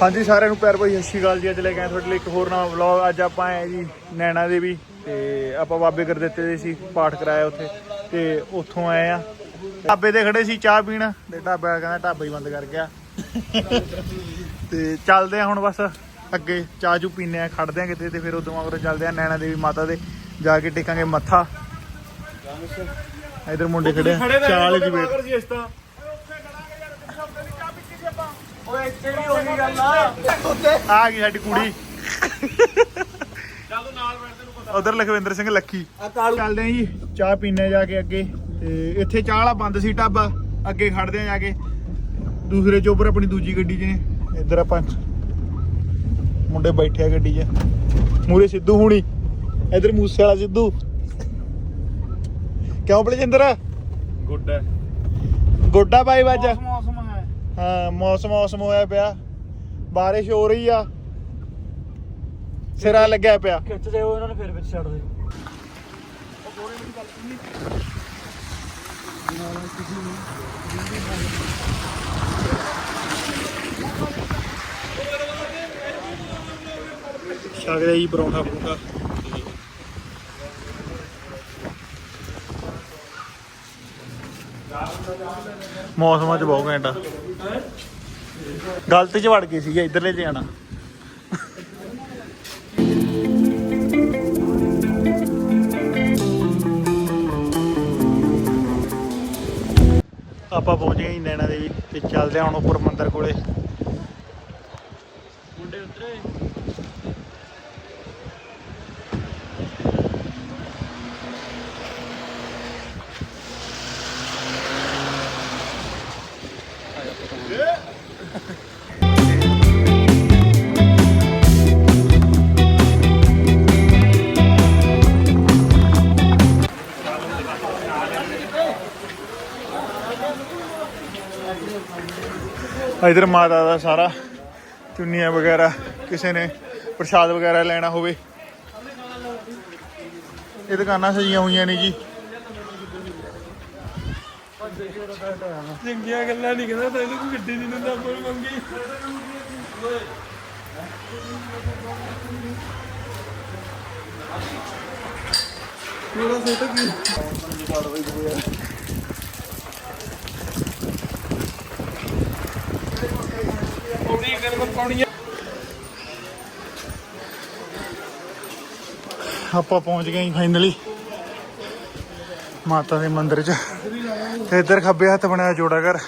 ਹਾਂਜੀ, ਸਾਰਿਆਂ ਨੂੰ ਪਿਆਰ ਭਾਈ ਸਤਿ ਸ਼੍ਰੀ ਅਕਾਲ ਜੀ। ਅੱਜ ਲੈ ਕੇ ਆਏ ਤੁਹਾਡੇ ਲਈ ਇੱਕ ਹੋਰ ਨਵਾਂ ਵਲੌਗ ਅੱਜ ਆਪਾਂ ਆਏ ਜੀ ਨੈਣਾ ਦੇਵੀ ਤੇ ਆਪਾਂ ਬਾਬੇ ਕਰ ਦੇ ਸੀ, ਪਾਠ ਕਰਾਇਆ ਉੱਥੇ ਤੇ ਉੱਥੋਂ ਆਏ ਆ ਢਾਬੇ ਤੇ ਖੜੇ ਸੀ ਚਾਹ ਪੀਣ ਤੇ ਢਾਬਾ ਕਹਿੰਦਾ ਢਾਬਾ ਹੀ ਬੰਦ ਕਰ ਗਿਆ। ਤੇ ਚੱਲਦੇ ਆ ਹੁਣ ਬਸ ਅੱਗੇ, ਚਾਹ ਚੂ ਪੀਨੇ ਆ ਖੜਦੇ ਆ ਕਿਤੇ ਤੇ ਫਿਰ ਉਦੋਂ ਮਗਰੋਂ ਚੱਲਦੇ ਆ ਨੈਣਾ ਦੇਵੀ ਮਾਤਾ ਦੇ। ਜਾ ਕੇ ਟੇਕਾਂਗੇ ਮੱਥਾ। ਇਧਰ ਮੁੰਡੇ ਖੜੇ ਚਾਲ ਦੀ ਵੇਟ ਓਏ ਕਿਹੜੀ ਹੋਣੀ ਗੱਲ? ਆ ਆ ਗਈ ਸਾਡੀ ਕੁੜੀ। ਉਧਰ ਲਖਵਿੰਦਰ ਸਿੰਘ ਲੱਖੀ ਆ ਕਾਲੂ। ਚੱਲਦੇ ਆ ਜੀ ਚਾਹ ਪੀਣੇ ਜਾ ਕੇ ਅੱਗੇ। ਤੇ ਇੱਥੇ ਚਾਹ ਵਾਲਾ ਬੰਦ ਸੀ ਢਾਬਾ ਅੱਗੇ ਖੜਦੇ ਆ ਜਾ ਕੇ। ਦੂਸਰੇ ਚੋਬਰ ਆਪਣੀ ਦੂਜੀ ਗੱਡੀ 'ਚ ਨੇ। ਇੱਧਰ ਆਪਾਂ ਮੁੰਡੇ ਬੈਠੇ ਆ ਗੱਡੀ 'ਚ। ਮੂਰੇ ਸਿੱਧੂ ਹੁਣੀ। ਇੱਧਰ ਮੂਸੇ ਵਾਲਾ ਸਿੱਧੂ। ਕਿਉਂ ਬਲਜਿੰਦਰ? ਗੁੱਡ ਹੈ। ਗੋਡਾ ਬਾਈ ਵੱਜ। ਹੈ ਹਾਂ ਮੌਸਮ ਮੌਸਮ ਹੋਇਆ ਪਿਆ। ਬਾਰਿਸ਼ ਹੋ ਰਹੀ ਆ। ਸਿਰਾ ਲੱਗਿਆ ਪਿਆ। ਖਿੱਚਦੇ ਹੋ ਇਹਨਾਂ ਨੂੰ ਫਿਰ ਵਿੱਚ ਛੱਡ ਦੇ ਛਕਦੇ ਜੀ ਪਰੌਂਠਾ ਪਰੌਂਠਾ। ਮੌਸਮਾਂ ਚ ਬਹੁਤ ਘੈਂਟ ਗਲਤ ਚ ਵੜ ਗਏ ਸੀਗੇ, ਇਧਰਲੇ ਚ ਜਾਣਾ ਆਪਾਂ ਪਹੁੰਚ ਗਏ ਜੀ ਨੈਣਾ ਦੇਵੀ ਤੇ ਚੱਲਦੇ ਹਾਂ ਹੁਣ ਉੱਪਰ ਮੰਦਿਰ ਕੋਲੇ। ਮੁੰਡੇ ਉਤਰੇ। ਇਧਰ ਮਾਤਾ ਦਾ ਸਾਰਾ, ਚੁੰਨੀਆਂ ਵਗੈਰਾ, ਕਿਸੇ ਨੇ ਪ੍ਰਸ਼ਾਦ ਵਗੈਰਾ ਲੈਣਾ ਹੋਵੇ। ਇਹ ਦੁਕਾਨਾਂ ਸਜੀਆਂ ਹੋਈਆਂ ਨੇ ਜੀ। ਚੰਗੀਆਂ ਗੱਲਾਂ ਨਹੀਂ ਕਹਿੰਦਾ ਤੈਨੂੰ ਕੋਈ ਗੱਡੀ ਨਹੀਂ ਦਿੰਦਾ ਕੋਈ ਮੰਗੀ। ਮੇਰਾ ਸੇਟ ਕੀ? ਉਹਦੀ ਆਪਾਂ ਪਹੁੰਚ ਗਏ ਫਾਈਨਲੀ ਮਾਤਾ ਦੇ ਮੰਦਿਰ 'ਚ। ਤੇ ਇੱਧਰ ਖੱਬੇ ਹੱਥ ਬਣਾਇਆ ਜੋੜਾ ਘਰ।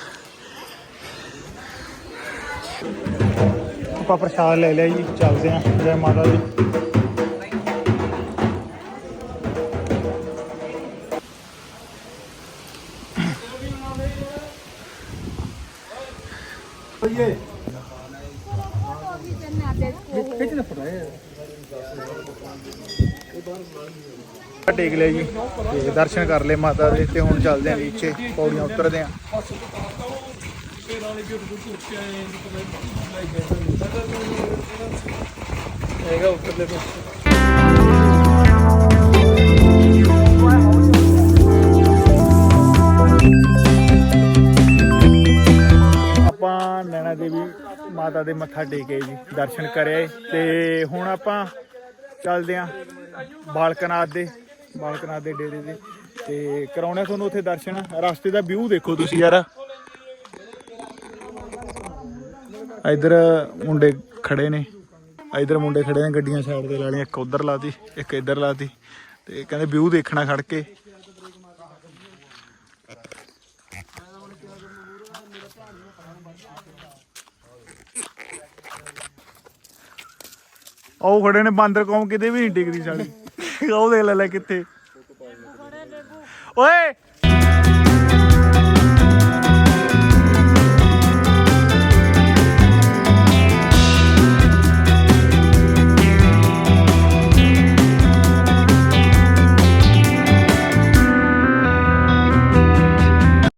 ਆਪਾਂ ਪ੍ਰਸ਼ਾਦ ਲੈ ਲਿਆ ਜੀ, ਚੱਲਦੇ ਆਂ ਜੈ ਮਾਤਾ ਦੀ। ਟੇਕ ਲਿਆ ਜੀ। ਤੇ ਦਰਸ਼ਨ ਕਰ ਲਏ ਮਾਤਾ ਦੇ ਤੇ ਹੁਣ ਚੱਲਦੇ ਆਂ ਨੀਚੇ, ਪੌੜੀਆਂ ਉਤਰਦੇ ਆਂ। ਹੈਗਾ ਉੱਤਰਲੇ ਆਪਾਂ ਨੈਣਾ ਦੇਵੀ ਮਾਤਾ ਦੇ ਮੱਥਾ ਟੇਕੇ ਜੀ, ਦਰਸ਼ਨ ਕਰਿਆ ਤੇ ਹੁਣ ਆਪਾਂ ਚੱਲਦੇ ਆਂ ਬਾਲਕਨਾਥ ਦੇ ਬਾਲਕਨਾਥ ਦੇ ਡੇਰੇ ਦੇ। ਤੇ ਕਰਾਉਣੇ ਤੁਹਾਨੂੰ ਉੱਥੇ ਦਰਸ਼ਨ। ਰਸਤੇ ਦਾ ਵਿਊ ਦੇਖੋ ਤੁਸੀਂ ਯਾਰ। ਇਧਰ ਮੁੰਡੇ ਖੜੇ ਨੇ। ਇਧਰ ਮੁੰਡੇ ਖੜੇ ਨੇ ਗੱਡੀਆਂ ਸਾਈਡ ਤੇ ਲਾ ਲਈਆਂ, ਇੱਕ ਉਧਰ ਲਾਤੀ, ਇੱਕ ਇੱਧਰ ਲਾਤੀ। ਤੇ ਕਹਿੰਦੇ ਵਿਊ ਦੇਖਣਾ ਖੜ ਕੇ। ਉਹ ਖੜੇ ਨੇ ਬਾਂਦਰ ਕੌਮ ਕਿਤੇ ਵੀ ਨਹੀਂ ਡਿੱਗਦੀ ਸਾਲੀ। ਉਹ ਦੇਖ ਲੈ ਲੈ ਕਿੱਥੇ। ਓਏ